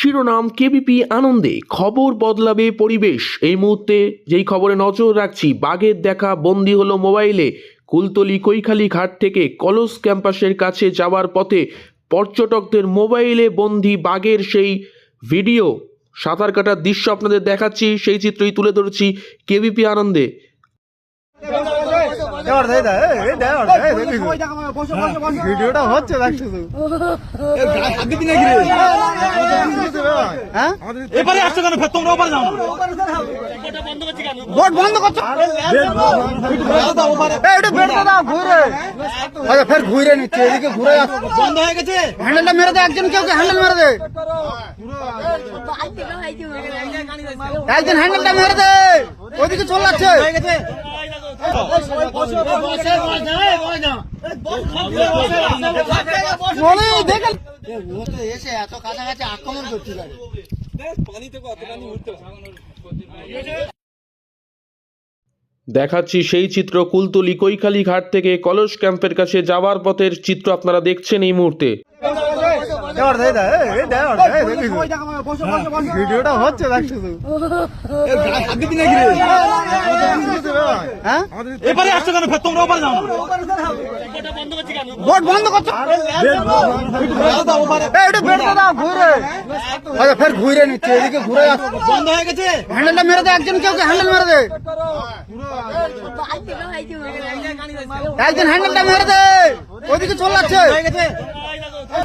শিরোনাম কেবিপি আনন্দে খবর বদলাবে পরিবেশ। এই মুহূর্তে যেই খবরে নজর রাখছি, বাঘের দেখা বন্দি হলো মোবাইলে। কুলতলি কৈখালি ঘাট থেকে কলস ক্যাম্পাসের কাছে যাওয়ার পথে পর্যটকদের মোবাইলে বন্দি বাঘের সেই ভিডিও। সাঁতার কাটার দৃশ্য আপনাদের দেখাচ্ছি, সেই চিত্রই তুলে ধরছি কেবিপি আনন্দে। ভিডিওটা হচ্ছে দেখছ তো। হ্যাঁ? এবারে আসছো কেন ফের? তোমরা ওপারে যাও। বোট বন্ধ করছ? এই, এটা বেড়টা দাও ঘুরে। ফের ঘুরে নিচ্ছে এদিকে ঘুরে বন্ধ হয়ে গেছে? হ্যান্ডেলটা মেরে দে একজন কেউ হ্যান্ডেল মেরে দে। একজন হ্যান্ডেলটা মেরে দে। ওইদিকে চলে যাচ্ছে। হয়ে গেছে চলে দেখেন দেখাচ্ছি সেই চিত্র কুলতলি কৈখালি ঘাট থেকে কলস ক্যাম্পের কাছে যাওয়ার পথের চিত্র আপনারা দেখছেন এই মুহূর্তে। ভিডিওটা হচ্ছে দেখছ তো? হ্যাঁ? এবারে আসছো কেন? ফের তোমরা ওপারে যাও। না বোট বন্ধ করছ? এটা বেড়টা দাও ঘুরে। আচ্ছা ফের ঘুরে নিচ্ছে এদিকে ঘুরে বন্ধ হয়ে গেছে? হ্যান্ডেলটা মেরে দে একজন কেউ হ্যান্ডেল মেরে দে। একজন হ্যান্ডেলটা মেরে দে। ওইদিকে চলে যাচ্ছে।